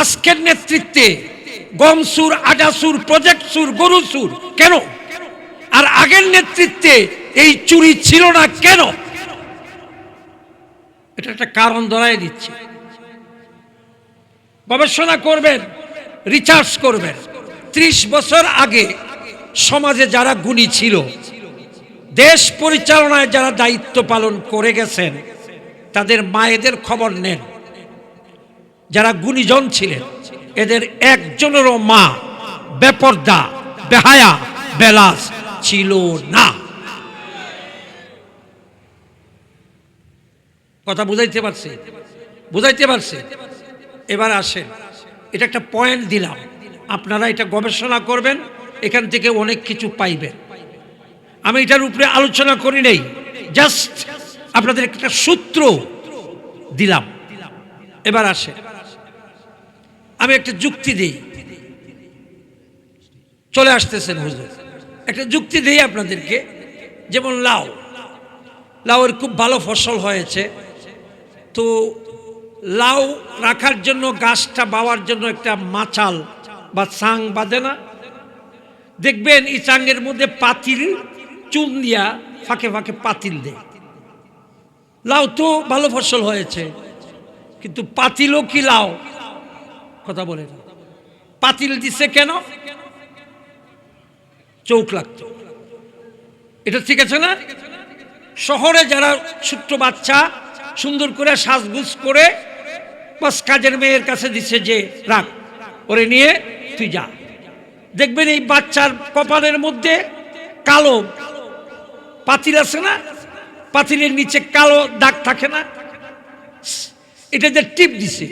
আজকের নেতৃত্বে গম সুর আডা সুর প্রজেক্ট সুর গরু সুর কেন? আর আগের নেতৃত্বে এই চুরি ছিল না কেন? এটা একটা কারণ ধরাই দিচ্ছে। গবেষণা করবেন রিচার্জ করবেন। ত্রিশ বছর আগে সমাজে যারা গুণী ছিল, দেশ পরিচালনায় যারা দায়িত্ব পালন করে গেছেন, তাদের মায়েদের খবর নেন। যারা গুণীজন ছিলেন, এদের একজনেরও মা বেপর্দা, বেহায়া বেলাস ছিল না। কথা বুঝাইতে পারছি? বুঝাইতে পারছি? এবার আসেন, এটা একটা পয়েন্ট দিলাম। আপনারা এটা গবেষণা করবেন, এখান থেকে অনেক কিছু পাইবেন। আমি এটার উপরে আলোচনা করি নেই জাস্ট আপনাদের একটা সূত্র দিলাম। এবার আসে আমি একটা যুক্তি দিই। চলে আসতেছেন হুজুর। একটা যুক্তি দিই আপনাদেরকে, যেমন লাউ। লাউয়ের খুব ভালো ফসল হয়েছে। তো লাউ রাখার জন্য, গাছটা বাওয়ার জন্য একটা মাচাল বা চাং বাঁধে না। দেখবেন এই চাঙ্গের মধ্যে পাতিল, চুন দিয়া ফাঁকে ফাঁকে পাতিল দেয়। লাউ তো ভালো ফসল হয়েছে, কিন্তু পাতিলও কি লাউ? কথা বলে না পাতিল দিছে কেন? চৌক লাগতো। এটা ঠিক আছে না? শহরে যারা ছোট্ট বাচ্চা, সুন্দর করে সাজগুজ করে, বাস কাজের মেয়ের কাছে দিছে যে, রাখ, ওরে নিয়ে তুই যা। দেখবেন এই বাচ্চার কপালের মধ্যে কালো পাতিল আছে না? পাতিলের নিচে কালো দাগ থাকে না? এটা যে টিপ দিছে।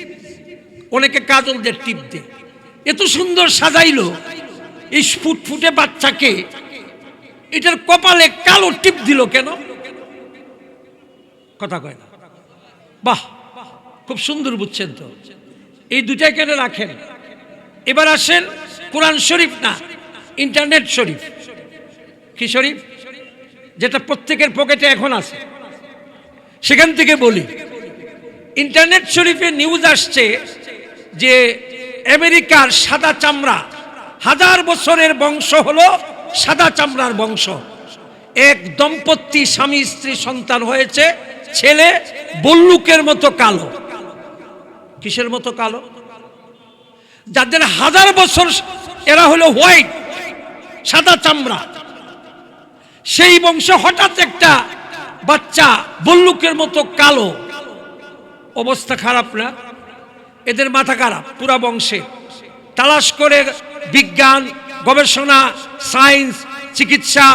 অনেকে কাজল দিয়ে টিপ দে এত সুন্দর সাজাইলো। এই ফুটফুটে বাচ্চাকে এটার কপালে কালো টিপ দিল কেন? কথা কয় না। বাহ, খুব সুন্দর বুঝছেন তো। এই দুটাই কেন রাখেন? এবার আসেন কোরআন শরীফ না, ইন্টারনেট শরীফ। কি শরীফ? যেটা প্রত্যেকের পকেটে এখন আছে। সেখান থেকে বলি, ইন্টারনেট শরীফে নিউজ আসছে যে আমেরিকার সাদা চামড়া হাজার বছরের বংশ হলো সাদা চামড়ার বংশ। এক দম্পতি স্বামী, স্ত্রী, সন্তান হয়েছে, ছেলে বল্লুকের মতো কালো। কিসের মতো কালো? যাদের হাজার বছর এরা হলো হোয়াইট, সাদা চামড়া। সেই বংশ হঠাৎ একটা বাচ্চা বল্লুকের মতো কালো। অবস্থা খারাপ না? এদের মাথা খারাপ, পুরা বংশে। তালাশ করে বিজ্ঞান, গবেষণা, সায়েন্স, চিকিৎসা,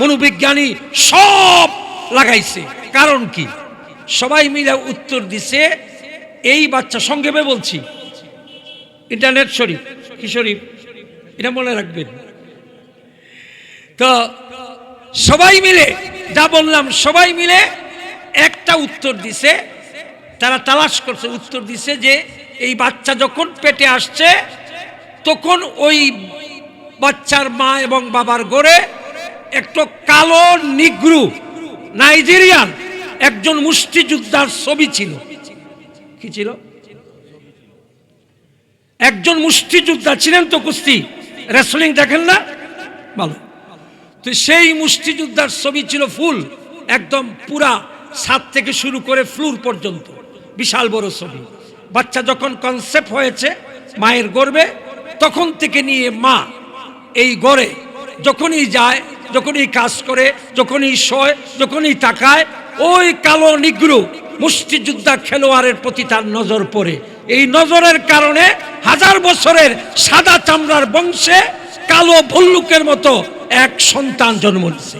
মনোবিজ্ঞানী সব লাগাইছে। কারণ কি? সবাই মিলে উত্তর দিছে, এই বাচ্চা সংক্ষেপে বলছি। ইন্টারনেট শরীফ, কি শরীফ? এটা মনে রাখবেন। তো সবাই মিলে, যা বললাম, সবাই মিলে একটা উত্তর দিছে তারা তালাশ করছে, উত্তর দিছে যে এই বাচ্চা যখন পেটে আসছে, তখন ওই বাচ্চার মা এবং বাবার গড়ে একটু কালো নিগ্রু, নাইজেরিয়ান, একজন মুষ্টিযোদ্ধার ছবি ছিল। কি ছিল? একজন মুষ্টিযোদ্ধা ছিলেন তো কুস্তি রেসলিং দেখেন না? ভালো। তো সেই মুষ্টিযোদ্ধার ছবি ছিল ফুল, একদম পুরা ছাদ থেকে শুরু করে ফ্লুর পর্যন্ত। বিশাল বড় ছবি। বাচ্চা যখন কনসেপ্ট হয়েছে, মায়ের গর্বে, তখন থেকে নিয়ে মা এই গড়ে, যখনই যায়, যখনই কাজ করে, যখনই শয়, যখনই তাকায়, ওই কালো নিগ্রু মুষ্টিযোদ্ধা খেলোয়াড়ের প্রতি তার নজর পড়ে। এই নজরের কারণে হাজার বছরের সাদা চামড়ার বংশে কালো ভল্লুকের মতো এক সন্তান জন্ম নিছে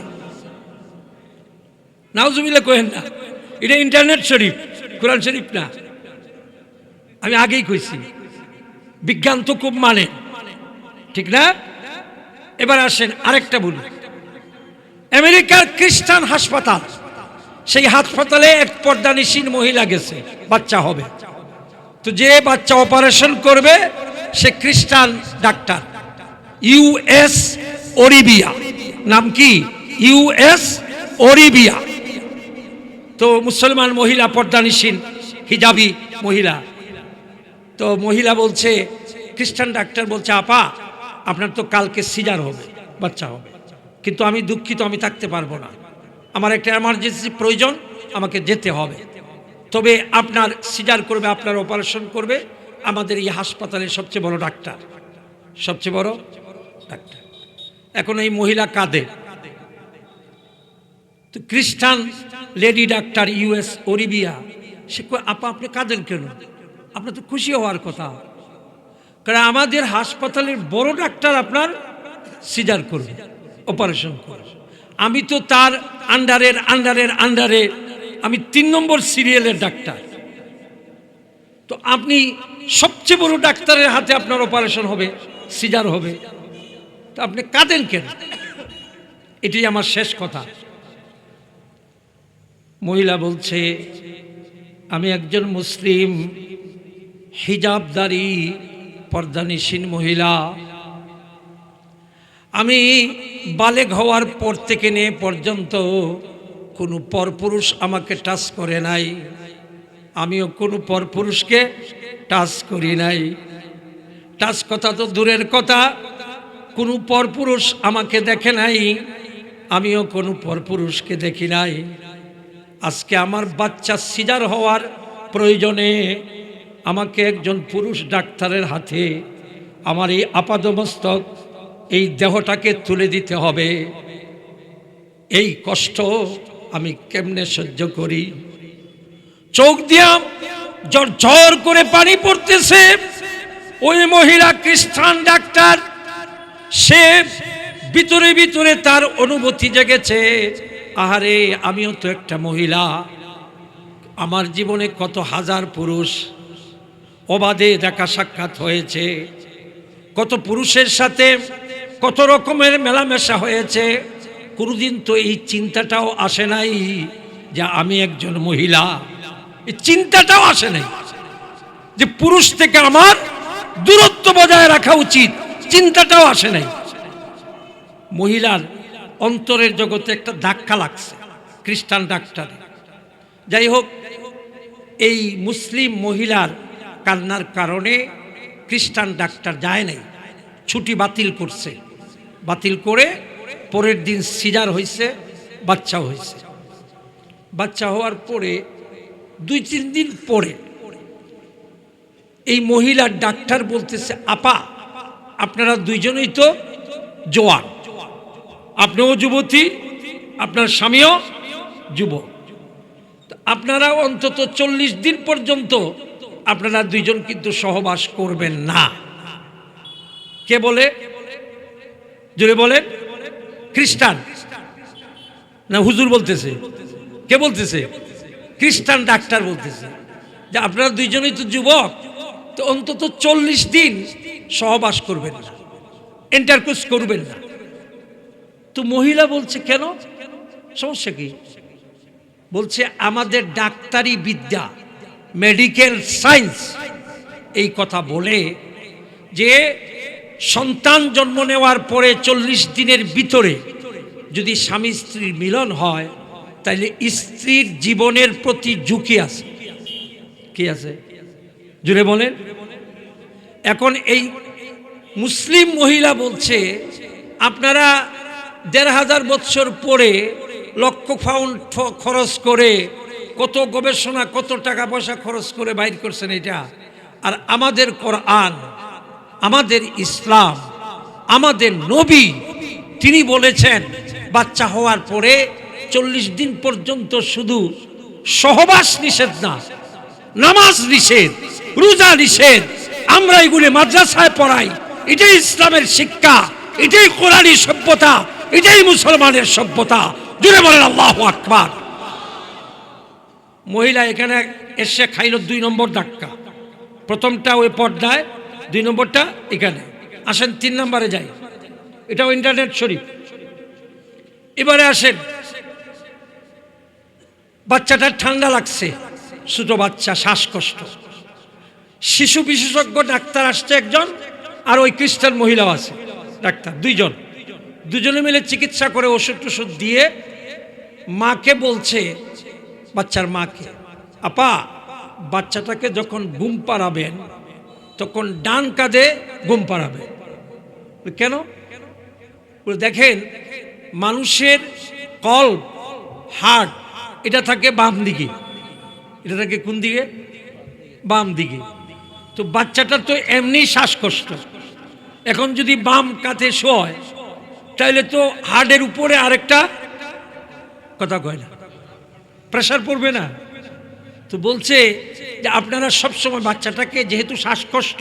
নাউজুবিল্লা কোহেন না। এটা ইন্টারনেট শরীফ। কোরআন শরীফ না। আমি আগেই কইছি, বিজ্ঞান তো খুব মানে। ঠিক না? এবার আসেন আরেকটা বলি আমেরিকার খ্রিস্টান হাসপাতাল, সেই হাসপাতালে এক পর্দানিসীন মহিলা গেছে, বাচ্চা হবে। তো যে বাচ্চা অপারেশন করবে, সে খ্রিস্টান ডাক্তার। ইউএস ওরিবিয়া নাম কি? ইউএস ওরিবিয়া তো মুসলমান মহিলা পর্দানিসীন, হিজাবি মহিলা। তো মহিলা বলছে, খ্রিস্টান ডাক্তার বলছে, আপা, আপনার তো কালকে সিজার হবে, বাচ্চা হবে। কিন্তু আমি দুঃখিত, আমি থাকতে পারব না। আমার একটা এমার্জেন্সি প্রয়োজন, আমাকে যেতে হবে। তবে আপনার সিজার করবে, আপনার অপারেশন করবে। আমাদের এই হাসপাতালের সবচেয়ে বড় ডাক্তার, সবচেয়ে বড় ডাক্তার। এখন এই মহিলা কাঁদে। তো খ্রিস্টান লেডি ডাক্তার ইউএস ওরিবিয়া সে আপা, আপনি কাঁদেন কেন? আপনার তো খুশি হওয়ার কথা। কারণ আমাদের হাসপাতালের বড় ডাক্তার আপনার সিজার করবে, অপারেশন করবে। আমি তো তার আন্ডারের আন্ডারের, আন্ডারে আমি তিন নম্বর সিরিয়ালের ডাক্তার। তো আপনি সবচেয়ে বড় ডাক্তারের হাতে আপনার অপারেশন হবে, সিজার হবে। তো আপনি কাঁদেন কেন? এটি আমার শেষ কথা। মহিলা বলছে, আমি একজন মুসলিম, হিজাবদারি পর্দানিসীন মহিলা। আমি বালেগ হওয়ার পর থেকে নিয়ে পর্যন্ত কোনো পরপুরুষ আমাকে টাচ করে নাই। আমিও কোনো পরপুরুষকে টাচ করি নাই। টাচ কথা তো দূরের কথা। কোনো পরপুরুষ আমাকে দেখে নাই। আমিও কোনো পরপুরুষকে দেখি নাই। আজকে আমার বাচ্চা সিজার হওয়ার প্রয়োজনে আমাকে একজন পুরুষ ডাক্তারের হাতে আমার এই আপাদমস্তক, এই দেহটাকে তুলে দিতে হবে। এই কষ্ট আমি কেমনে সহ্য করি? চোখ দিয়া জ্বর জ্বর করে পানি পড়তেছে। ওই মহিলা খ্রিস্টান ডাক্তার, সে ভিতরে ভিতরে তার অনুভূতি জেগেছে। আহারে, আমিও তো একটা মহিলা। আমার জীবনে কত হাজার পুরুষ অবাধে দেখা সাক্ষাৎ হয়েছে। কত পুরুষের সাথে কত রকমের মেলামেশা হয়েছে। কোনোদিন তো এই চিন্তাটাও আসে নাই যে আমি একজন মহিলা। এই চিন্তাটাও আসে নাই যে পুরুষ থেকে আমার দূরত্ব বজায় রাখা উচিত। চিন্তাটাও আসে নাই। মহিলার অন্তরের জগতে একটা ধাক্কা লাগছে, খ্রিস্টান ডাক্তার। যাই হোক, এই মুসলিম মহিলার কান্নার কারণে খ্রিস্টান ডাক্তার যায় নাই, ছুটি বাতিল করছে। বাতিল করে পরের দিন সিজার হয়েছে বাচ্চা হয়েছে বাচ্চা হওয়ার পরে, দুই তিন দিন পরে এই মহিলার ডাক্তার বলতেছে, আপা, আপনারা দুইজনেই তো জোয়ান। আপনিও যুবতী, আপনার স্বামীও যুবক। আপনারা অন্তত চল্লিশ দিন পর্যন্ত আপনারা দুইজন কিন্তু সহবাস করবেন না। কে বলে? জোরে বলেন। খ্রিস্টান। না, হুজুর বলতেছে। কে বলতেছে? খ্রিস্টান ডাক্তার বলতেছে। যে আপনারা দুইজনই তো যুবক, তো অন্তত চল্লিশ দিন সহবাস করবেন না। এন্টারকোর্স করবেন না। তো মহিলা বলছে, কেন? সমস্যা কি? বলছে, আমাদের ডাক্তারি বিদ্যা মেডিকেল সায়েন্স এই কথা বলে যে সন্তান জন্ম নেওয়ার পরে চল্লিশ দিনের ভিতরে যদি স্বামী স্ত্রীর মিলন হয় তাহলে স্ত্রীর জীবনের প্রতি ঝুঁকি আছে। কি আছে? জুড়ে বলেন। এখন এই মুসলিম মহিলা বলছে, আপনারা দেড় হাজার বৎসর পরে লক্ষ ফাউন্ড খরচ করে কত গবেষণা, কত টাকা পয়সা খরচ করে বাইর করছেন এটা। আর আমাদের কোরআন, আমাদের ইসলাম, আমাদের নবী, তিনি বলেছেন, বাচ্চা হওয়ার পরে চল্লিশ দিন পর্যন্ত শুধু সহবাস নিষেধ না, নামাজ নিষেধ, রোজা নিষেধ, আমরা এগুলি মাদ্রাসায় পড়াই। এটাই ইসলামের শিক্ষা, এটাই কোরআনী সভ্যতা। এটাই মুসলমানের সভ্যতা। জুড়ে বলেন, আল্লাহ আকবার। মহিলা এখানে এসে খাইল দুই নম্বর ধাক্কা। প্রথমটা ওই পর্দায়, দুই নম্বরটা এখানে। আসেন, তিন নম্বরে যাই। এটাও ইন্টারনেট শরীফ। এবারে আসেন। বাচ্চাটার ঠান্ডা লাগছে। ছোট বাচ্চা, শ্বাসকষ্ট। শিশু বিশেষজ্ঞ, ডাক্তার আসছে একজন, আর ওই খ্রিস্টান মহিলাও আছে, ডাক্তার, দুইজন। দুজনে মিলে চিকিৎসা করে ওষুধ টষুধ দিয়ে মাকে বলছে বাচ্চার মাকে আপা বাচ্চাটাকে যখন ঘুম পাড়াবেন তখন ডান কাঁধে ঘুম পাড়াবে বলে, কেন দেখেন মানুষের কল হার্ট এটা থাকে বাম দিকে। এটা থাকে কোন দিকে? বাম দিকে। তো বাচ্চাটার তো এমনি শ্বাসকষ্ট। এখন যদি বাম কাঁধে শোয় তাহলে তো হার্টের উপরে আরেকটা কথা কয় না। প্রেশার পড়বে না। তো বলছে যে আপনারা সবসময় বাচ্চাটাকে যেহেতু শ্বাসকষ্ট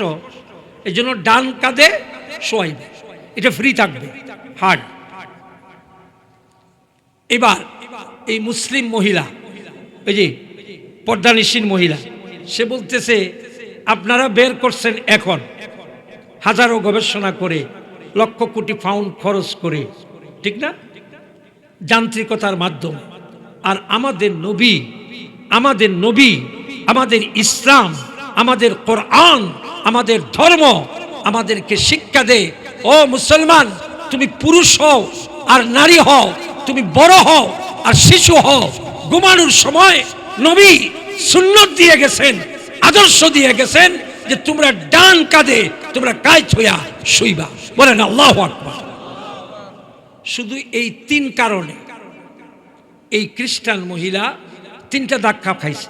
এই জন্য ডান কাঁধে শোয়াইবে। এটা ফ্রি থাকবে, হার্ট। এবার এই মুসলিম মহিলা, এই যে পর্দানিসীন মহিলা, সে বলতেছে, আপনারা বের করছেন এখন। হাজারো গবেষণা করে লক্ষ কোটি পাউন্ড খরচ করে, ঠিক না? যান্ত্রিকতার মাধ্যমে। আর আমাদের নবী আমাদের নবী, আমাদের ইসলাম, আমাদের কোরআন, আমাদের ধর্ম আমাদেরকে শিক্ষা দেয়, ও মুসলমান, তুমি পুরুষ হও আর নারী হও, তুমি বড় হও আর শিশু হও। ঘুমানোর সময় নবী সুন্নত দিয়ে গেছেন, আদর্শ দিয়ে গেছেন যে তোমরা ডান কাঁধে তোমরা কাজ হইয়া শুইবা। বলেন, আল্লাহ আকবার। শুধু এই তিন কারণে এই খ্রিস্টান মহিলা তিনটা ধাক্কা খাইছে।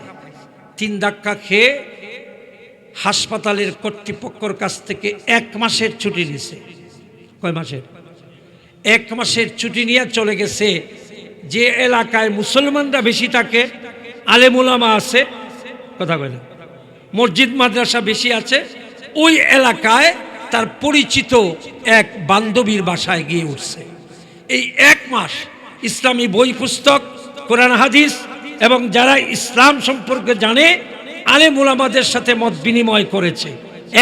তিন ধাক্কা খেয়ে হাসপাতালের কর্তৃপক্ষর কাছ থেকে এক মাসের ছুটি নিছে। কয় মাসের? এক মাসের ছুটি নিয়ে চলে গেছে যে এলাকায় মুসলমানরা বেশি থাকে, আলেমুলামা আছে। কথা না? মসজিদ মাদ্রাসা বেশি আছে, ওই এলাকায় তার পরিচিত এক বান্ধবীর বাসায় গিয়ে উঠছে। এই এক মাস ইসলামী বই পুস্তক, কোরআন, হাদিস এবং যারা ইসলাম সম্পর্কে জানে আলেম ওলামাদের সাথে মত বিনিময় করেছে।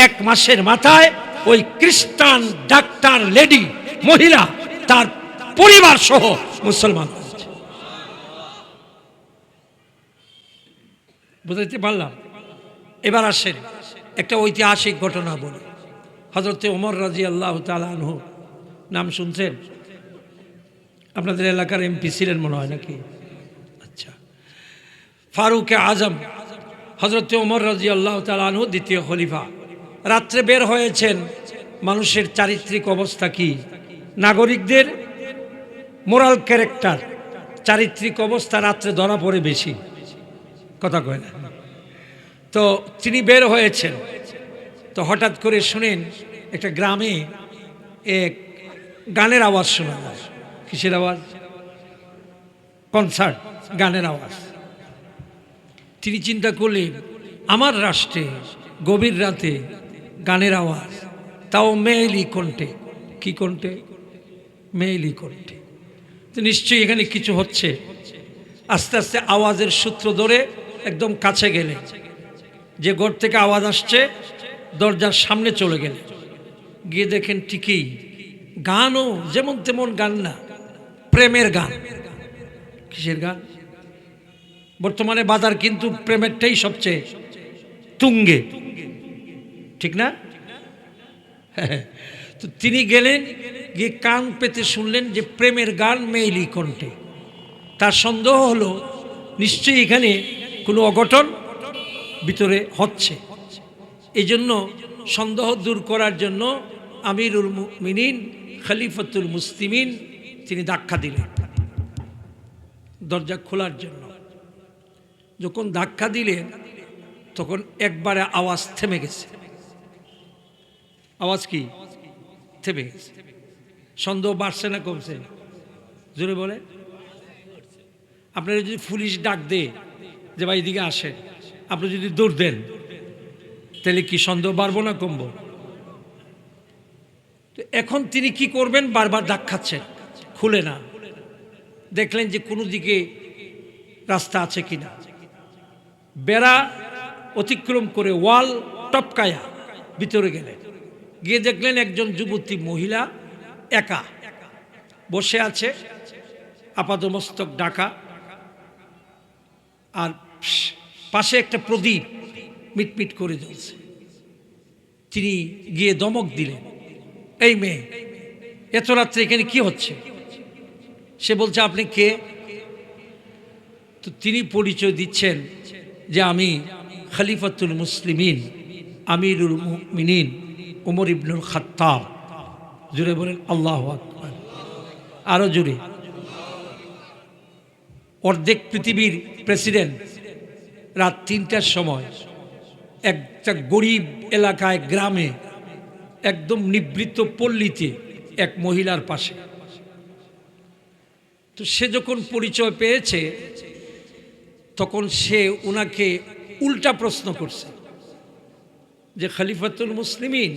এক মাসের মাথায় ওই খ্রিস্টান ডাক্তার লেডি মহিলা তার পরিবার সহ মুসলমান বুঝতে পারলাম? এবার আসেন, একটা ঐতিহাসিক ঘটনা বলি। হজরতে ওমর রাজি আল্লাহ তালহ নাম শুনছেন? আপনাদের এলাকার এমপি ছিলেন মনে হয় নাকি? আচ্ছা। ফারুকে আজম হজরত ওমর রাজি আল্লাহ তালহ দ্বিতীয় খলিফা। রাত্রে বের হয়েছেন, মানুষের চারিত্রিক অবস্থা কি? নাগরিকদের মোরাল ক্যারেক্টার, চারিত্রিক অবস্থা রাত্রে ধরা পড়ে বেশি। কথা কয় না। তো তিনি বের হয়েছেন। তো হঠাৎ করে শুনেন একটা গ্রামে এক গানের আওয়াজ শোনা যায়। কিসের আওয়াজ? কনসার্ট, গানের আওয়াজ। তিনি চিন্তা করলেন, আমার রাষ্ট্রে গভীর রাতে গানের আওয়াজ, তাও মেয়েলি কণ্ঠে। কি কণ্ঠে? মেয়েলি কণ্ঠে। তো নিশ্চয়ই এখানে কিছু হচ্ছে। আস্তে আস্তে আওয়াজের সূত্র ধরে একদম কাছে গেলে যে ঘর থেকে আওয়াজ আসছে, দরজার সামনে চলে গেলে। গিয়ে দেখেন ঠিকই গানও যেমন তেমন গান না, প্রেমের গান। কিসের গান? বর্তমানে বাজার কিন্তু প্রেমেরটাই সবচেয়ে তুঙ্গে। ঠিক না? তো তিনি গেলেন, গিয়ে কান পেতে শুনলেন যে প্রেমের গান মেইলি কণ্ঠে। তার সন্দেহ হলো, নিশ্চয়ই এখানে কোনো অঘটন ভিতরে হচ্ছে। এই জন্য সন্দেহ দূর করার জন্য আমিরুল মিনিন খলিফতুল মুসলিমিন তিনি ধাক্কা দিলেন। দরজা খোলার জন্য। যখন ধাক্কা দিলেন, তখন একবারে আওয়াজ থেমে গেছে। আওয়াজ কি? থেমে গেছে। সন্দেহ বাড়ছে না কমছে? জোরে বলে। আপনারা যদি পুলিশ ডাক দে যে ভাই এদিকে আসেন। আপনি যদি দৌড় দেন, তাহলে কি সন্দেহ বাড়বো না কমবো? এখন তিনি কি করবেন? বারবার ডাক খাচ্ছেন খুলে না। দেখলেন যে কোনো দিকে রাস্তা আছে কিনা। বেড়া অতিক্রম করে ওয়াল টপকায়া ভিতরে গেলেন। গিয়ে দেখলেন একজন যুবতী মহিলা একা বসে আছে, আপাদমস্তক ডাকা। আর পাশে একটা প্রদীপ মিটমিট করে জ্বলছে। তিনি গিয়ে দমক দিলেন। এই মেয়ে, এত রাত্রে এখানে কি হচ্ছে? সে বলছে, আপনি কে? তো তিনি পরিচয় দিচ্ছেন যে আমি খালিফাতুল মুসলিমিন, আমিরুল মিনিন উমর ইবনুল খাত্তাব। জুড়ে বলেন, আল্লাহ আকবার। আরও জুড়ে অর্ধেক পৃথিবীর প্রেসিডেন্ট রাত তিনটার সময় একটা গরিব এলাকায়, গ্রামে, একদম নিবৃত্ত পল্লীতে এক মহিলার পাশে। তো সে যখন পরিচয় পেয়েছে, তখন সে ওনাকে উল্টা প্রশ্ন করছে যে, খালিফাতুল মুসলিমিন,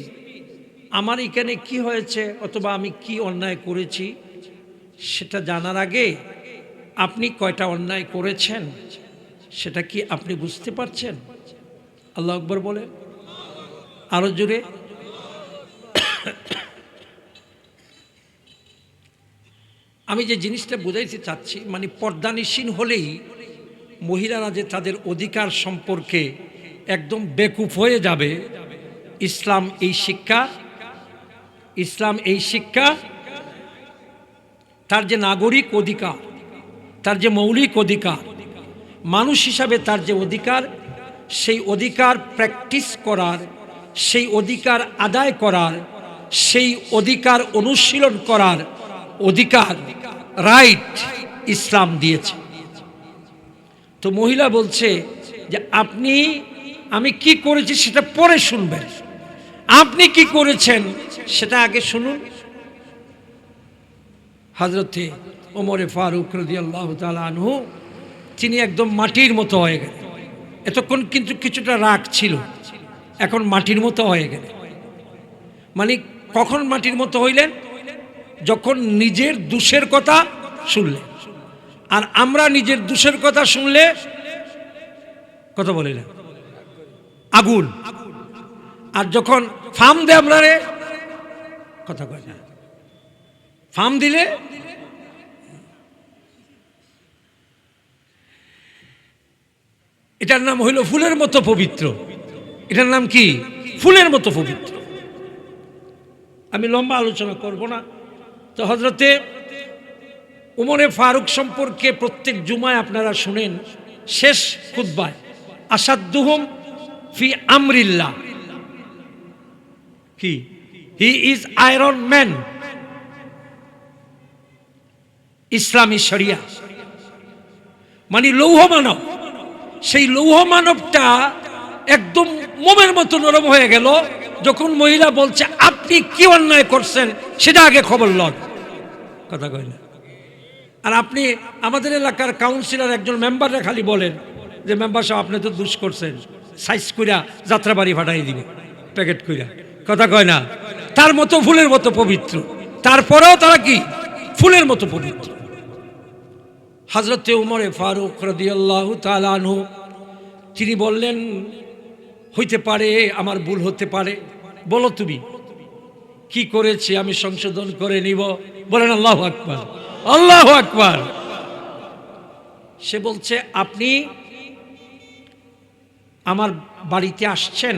আমার এখানে কি হয়েছে অথবা আমি কি অন্যায় করেছি? সেটা জানার আগে আপনি কয়টা অন্যায় করেছেন? সেটা কি আপনি বুঝতে পারছেন? আল্লাহ আকবর বলে। আরও জোরে। আমি যে জিনিসটা বোঝাইতে চাচ্ছি মানে পর্দানিসীন হলেই মহিলারা যে তাদের অধিকার সম্পর্কে একদম বেকুফ হয়ে যাবে, ইসলাম এই শিক্ষা, ইসলাম এই শিক্ষা, তার যে নাগরিক অধিকার, তার যে মৌলিক অধিকার মানুষ হিসাবে তার যে অধিকার, সেই অধিকার প্র্যাকটিস করার, সেই অধিকার আদায় করার, সেই অধিকার অনুশীলন করার অধিকার রাইট ইসলাম দিয়েছে। তো মহিলা বলছে যে, আপনি, আমি কি করেছি সেটা পরে শুনবেন। আপনি কি করেছেন সেটা আগে শুনুন। হজরতে ওমরে ফারুক রদি আনহু তিনি একদম মাটির মতো হয়ে গেলেন এতক্ষণ কিন্তু কিছুটা রাগ ছিল। এখন মাটির মতো হয়ে গেলেন মানে কখন মাটির মতো হইলেন? যখন নিজের দোষের কথা শুনলেন। আর আমরা নিজের দোষের কথা শুনলে কথা বলি না। আগুন। আর যখন ফার্ম দেয় আমরা রে কথা কয় না। ফার্ম দিলে এটার নাম হইল ফুলের মতো পবিত্র। এটার নাম কি? ফুলের মতো পবিত্র। আমি লম্বা আলোচনা করব না। তো হজরতে উমরে ফারুক সম্পর্কে প্রত্যেক জুমায় আপনারা শুনেন, শেষ খুদ্বায় আসাদুহম ফি আমরিল্লা কি? He is iron man. ইসলামী শরিয়া। মানে লৌহ মানব। সেই লৌহ মানবটা একদম মোমের মতো নরম হয়ে গেল, যখন মহিলা বলছে, আপনি কি অন্যায় করছেন? সেটা আগে খবর লন। কথা কয় না। আর আপনি আমাদের এলাকার কাউন্সিলর একজন মেম্বাররা খালি বলেন যে মেম্বার সাহেব, আপনি তো দুষ করছেন। সাইজ কইরা যাত্রাবাড়ি ফাটাই দিবে প্যাকেট কইরা। কথা কয় না। তার মতো ফুলের মতো পবিত্র। তারপরেও তারা কি? ফুলের মতো পবিত্র। হজরতে উমরে ফারুক রদিয়াল্লাহ তালানহু তিনি বললেন, হইতে পারে, আমার ভুল হতে পারে। বলো তুমি, কি করেছি আমি সংশোধন করে নিব? বলেন, আল্লাহ আকবার আল্লাহ আকবার। সে বলছে, আপনি আমার বাড়িতে আসছেন,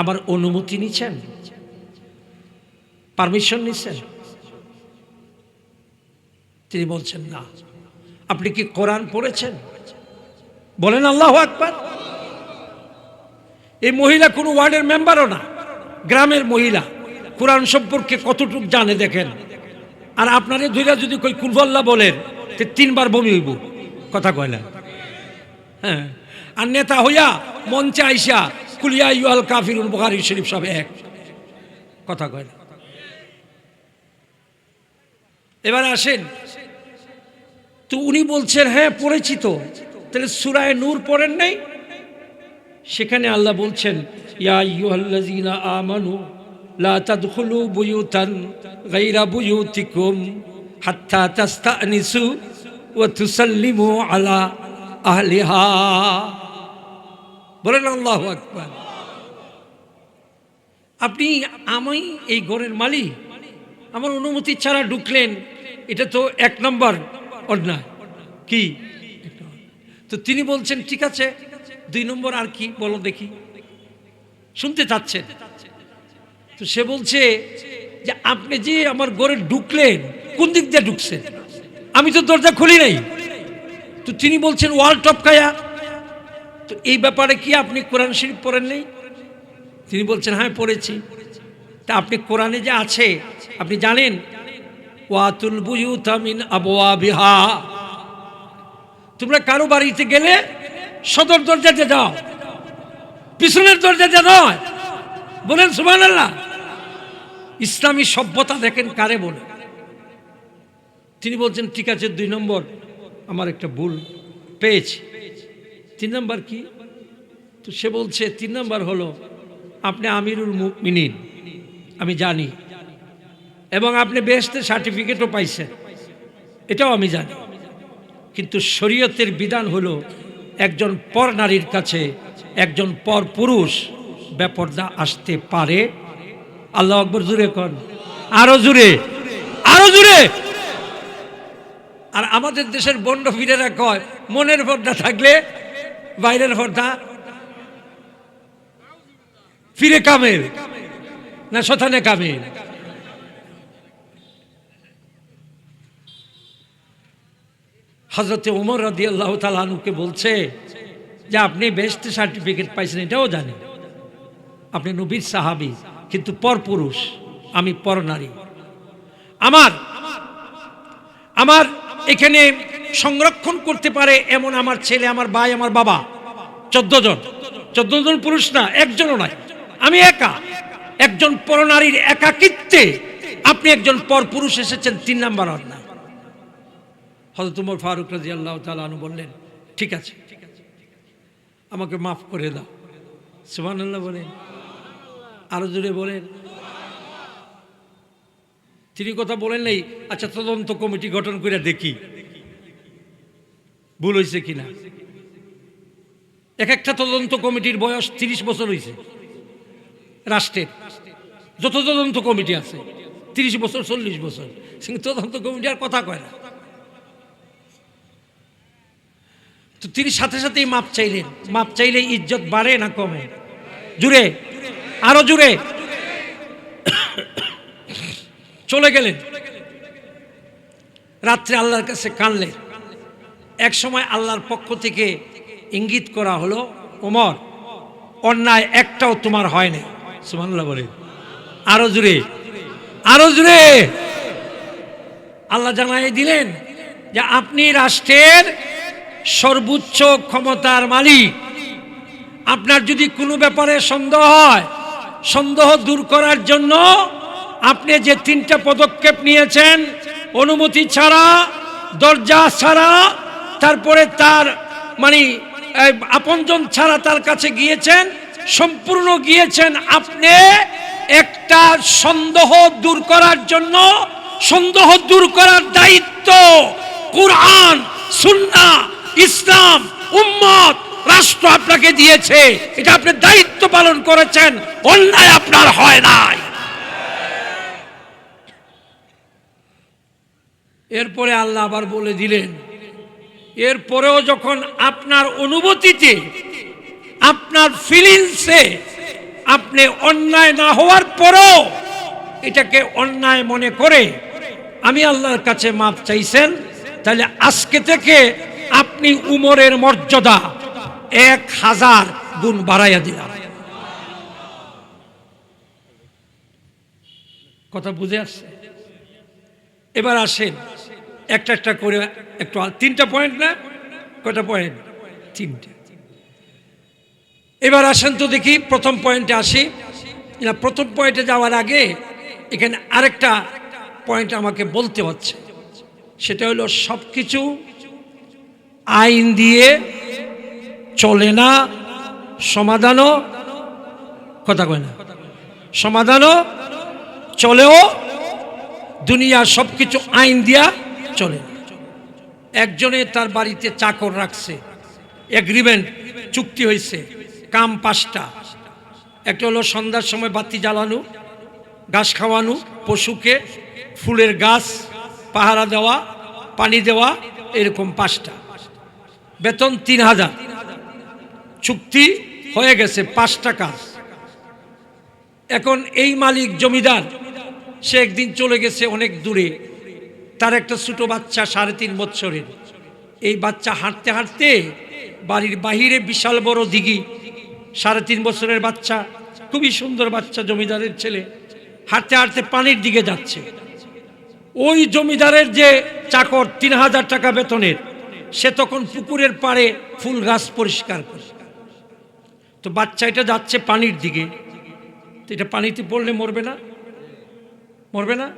আমার অনুমতি নিছেন পারমিশন নিছেন তিনি বলছেন, না। আপনি কি কোরআন পড়েছেন? বলেন আল্লাহ আকবার। এই মহিলা কোনো ওয়ার্ডের মেম্বারও না, গ্রামের মহিলা। কোরআন সম্পর্কে কতটুক জানে দেখেন? আর আপনারে ধৈরা যদি কই কুলফল্লা বলেন, তে তিনবার বমি হইব। কথা কয় না। হ্যাঁ। আর নেতা হইয়া মঞ্চে আইসা কুলিয়া ইউয়াল কাফিরুল বুখারী শরীফ সব এক। কথা কয় না। এবার আসেন। তো উনি বলছেন হ্যাঁ পড়েছি তো। তাহলে সুরায় নূর পড়েন নাই? সেখানে আল্লাহ বলছেন, ইয়া আমানু লা আলা বলেন আপনি, আমি এই ঘরের মালিক। আমার অনুমতি ছাড়া ঢুকলেন, এটা তো এক নম্বর। অন্যায়। কি? তো তিনি বলছেন, ঠিক আছে, দুই নম্বর আর কি, বলো দেখি। শুনতে চাচ্ছেন। তো সে বলছে যে, আপনি যে আমার ঘরে ঢুকলেন, কোন দিক দিয়ে ঢুকছেন? আমি তো দরজা খুলি নাই। তো তিনি বলছেন, ওয়াল টপকায়া। তো এই ব্যাপারে কি আপনি কোরআন শরীফ পড়েন নেই? তিনি বলছেন হ্যাঁ পড়েছি। তা আপনি কোরআনে যে আছে, আপনি জানেন? ওয়াতুল বুয়ুতামিন আবোয়া বিহা তোমরা কারও বাড়িতে গেলে সদর দরজাতে যাও, পিছনের দরজাতে নয়। বলেন সুমান আল্লাহ ইসলামী সভ্যতা দেখেন কারে বলে। তিনি বলছেন, ঠিক আছে, দুই নম্বর, আমার একটা ভুল পেয়েছি। তিন নম্বর কি? তো সে বলছে, তিন নম্বর হলো, আপনি আমিরুল মিনিন আমি জানি। এবং আপনি বেহেস্তের সার্টিফিকেটও পাইছেন। এটাও আমি জানি। কিন্তু শরীয়তের বিধান হলো একজন পর নারীর কাছে একজন পর পুরুষ বেপর্দা আসতে পারে। আল্লাহ আকবর জুড়ে কন। আরও জুড়ে আরও জুড়ে আর আমাদের দেশের বন্ড ফিরেরা কয়, মনের পর্দা থাকলে বাইরের পর্দা। ফিরে কামের না শতানে কামের হজরতে উমর রাদি আল্লাহ তালুকে বলছে যে, আপনি বেস্ট সার্টিফিকেট পাইছেন, এটাও জানি। আপনি নবীর সাহাবি, কিন্তু পর পুরুষ, আমি পর নারী। আমার আমার এখানে সংরক্ষণ করতে পারে এমন আমার ছেলে, আমার ভাই, আমার বাবা, চোদ্দ জন। চোদ্দ জন পুরুষ না, একজনও নয়। আমি একা। একজন পরনারীর একাকিত্বে আপনি একজন পর পুরুষ এসেছেন, তিন নাম্বার অন্যায় হজরত উমর ফারুক রাজি আল্লাহ তালু বললেন, ঠিক আছে, আমাকে মাফ করে দাও। সুমান আল্লাহ বলেন। আরও জোরে বলেন। তিনি কথা বলেন নাই আচ্ছা তদন্ত কমিটি গঠন করে দেখি, ভুল হয়েছে কিনা? এক একটা তদন্ত কমিটির বয়স তিরিশ বছর হয়েছে রাষ্ট্রের। যত তদন্ত কমিটি আছে, তিরিশ বছর, চল্লিশ বছর। তদন্ত কমিটি আর কথা কয় না। তো তিনি সাথে সাথেই মাপ চাইলেন। মাপ চাইলে ইজ্জত বাড়ে না কমে? জুড়ে, আরও জুড়ে। চলে গেলেন। রাত্রে আল্লাহর কাছে কানলেন এক সময় আল্লাহর পক্ষ থেকে ইঙ্গিত করা হলো, ওমর, অন্যায় একটাও তোমার হয় না বলে আরও জুড়ে আরও জুড়ে। আল্লাহ জানাই দিলেন যে, আপনি রাষ্ট্রের সর্বোচ্চ ক্ষমতার মালিক। আপনার যদি কোনো ব্যাপারে সন্দেহ হয়, সন্দেহ দূর করার জন্য আপনি যে তিনটা পদক্ষেপ নিয়েছেন, অনুমতি ছাড়া, দরজা ছাড়া, তারপরে তার মানে আপনজন ছাড়া তার কাছে গিয়েছেন, সম্পূর্ণ গিয়েছেন আপনি, একটা সন্দেহ দূর করার জন্য, সন্দেহ দূর করার দায়িত্ব, কোরআন সুন্না ইসলাম, উম্মত, রাষ্ট্র আপনাকে দিয়েছে। এটা আপনি দায়িত্ব পালন করেছেন, অন্যায় আপনার হয় নাই। এরপরে আল্লাহ আবার বলে দিলেন, এরপরেও যখন আপনার অনুভূতিতে, আপনার ফিলিংসে আপনি অন্যায় না হওয়ার পরও এটাকে অন্যায় মনে করে, আমি আল্লাহর কাছে মাপ চাইছেন, তাহলে আজকে থেকে আপনি উমরের মর্যাদা এক হাজার গুণ বাড়াইয়া দিলাম। কথা বুঝে আসছে? এবার আসেন, একটা একটা করে একটু তিনটা পয়েন্ট না? কয়টা পয়েন্ট তিনটা। এবার আসেন তো দেখি প্রথম পয়েন্টে আসি। না প্রথম পয়েন্টে যাওয়ার আগে এখানে আরেকটা পয়েন্ট আমাকে বলতে হচ্ছে। সেটা হলো সব কিছু আইন দিয়ে চলে না, সমাধানও কথা কয় না। সমাধানও চলেও দুনিয়া সব কিছু আইন দিয়া চলে। একজনে তার বাড়িতে চাকর রাখছে এগ্রিমেন্ট চুক্তি হয়েছে, কাম পাঁচটা। একটা হলো সন্ধ্যার সময় বাতি জ্বালানো, ঘাস খাওয়ানো, পশুকে ফুলের গাছ, পাহারা দেওয়া, পানি দেওয়া, এরকম পাঁচটা। বেতন তিন হাজার। চুক্তি হয়ে গেছে পাঁচটা কাজ এখন এই মালিক জমিদার, সে একদিন চলে গেছে অনেক দূরে। তার একটা ছোট বাচ্চা সাড়ে তিন বছরের এই বাচ্চা হাঁটতে হাঁটতে বাড়ির বাহিরে বিশাল বড় দিঘি। সাড়ে তিন বছরের বাচ্চা, খুবই সুন্দর বাচ্চা জমিদারের ছেলে। হাঁটতে হাঁটতে পানির দিকে যাচ্ছে। ওই জমিদারের যে চাকর তিন হাজার টাকা বেতনের সে তখন পুকুরের পাড়ে ফুল গাছ পরিষ্কার করে। তো বাচ্চা এটা যাচ্ছে পানির দিকে। তো এটা পানিতে পড়লে মরবে না? মরবে না?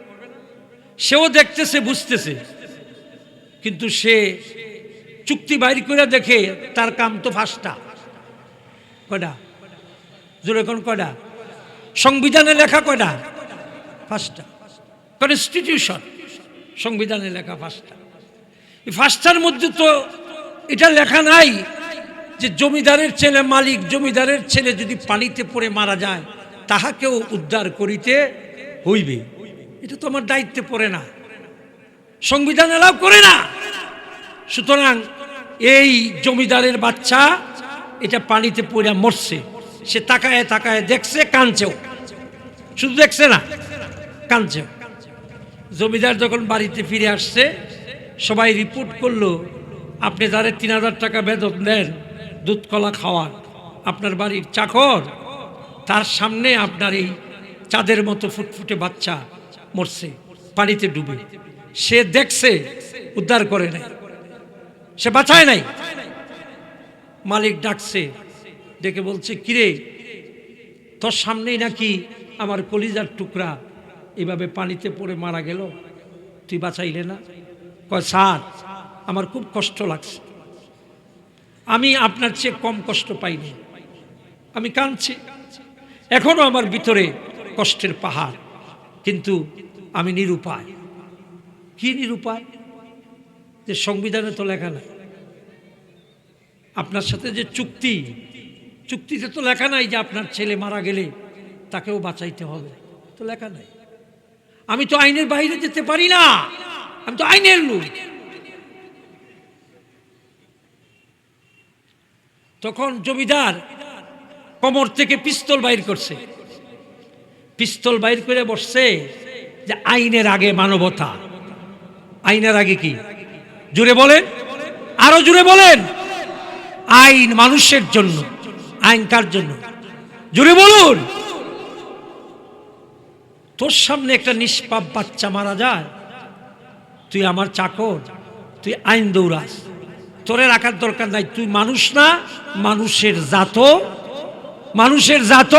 সেও দেখতেছে, বুঝতেছে। কিন্তু সে চুক্তি বাইর করে দেখে তার কাম তো ফাঁসটা। কয়টা জোরে কোন কয়টা সংবিধানে লেখা কয়টা ফার্স্টটা কনস্টিটিউশন। সংবিধানে লেখা ফার্স্টটা এই ফার্স্টটার মধ্যে তো এটা লেখা নাই যে জমিদারের ছেলে মালিক, জমিদারের ছেলে যদি পানিতে পড়ে মারা যায়, তাহাকেও উদ্ধার করিতে হইবে। এটা তো আমার দায়িত্বে পড়ে না। সংবিধান এলাও করে না। সুতরাং এই জমিদারের বাচ্চা এটা পানিতে পড়ে মরছে। সে তাকায় তাকায় দেখছে, কাঁদছেও। শুধু দেখছে না, কাঁদছেও। জমিদার যখন বাড়িতে ফিরে আসছে সবাই রিপোর্ট করল, আপনি তারে তিন হাজার টাকা বেতন দেন, দুধ, কলা আপনার বাড়ির চাকর, তার সামনে আপনার এই চাঁদের মতো ফুটফুটে বাচ্চা মরছে, পানিতে ডুবে। সে দেখছে, উদ্ধার করে নাই। সে বাঁচায় নাই। মালিক ডাকছে, ডেকে বলছে, কিরে, তোর সামনেই নাকি আমার কলিজার টুকরা এভাবে পানিতে পড়ে মারা গেল? তুই বাঁচাইলে না? কয়, স্যার, আমার খুব কষ্ট লাগছে। আমি আপনার চেয়ে কম কষ্ট পাইনি। আমি কাঁদছি। এখনও আমার ভিতরে কষ্টের পাহাড়, কিন্তু আমি নিরুপায়। কি নিরুপায়? যে সংবিধানে তো লেখা নাই। আপনার সাথে যে চুক্তি, চুক্তিতে তো লেখা নাই যে আপনার ছেলে মারা গেলে তাকেও বাঁচাইতে হবে। তো লেখা নাই। আমি তো আইনের বাইরে যেতে পারি না। আমি তো আইনের লোক। তখন জমিদার কোমর থেকে পিস্তল বাইর করছে। পিস্তল বাইর করে বসছে যে আইনের আগে মানবতা। আইনের আগে কি? জুড়ে বলেন। আরও জুড়ে বলেন। আইন মানুষের জন্য, আইন কার জন্য? জুড়ে বলুন। তোর সামনে একটা নিষ্পাপ বাচ্চা মারা যায়। তুই আমার চাকর, তুই আইন দৌড়াস তোরে রাখার দরকার নাই, তুই মানুষ না, মানুষের জাত। মানুষের জাত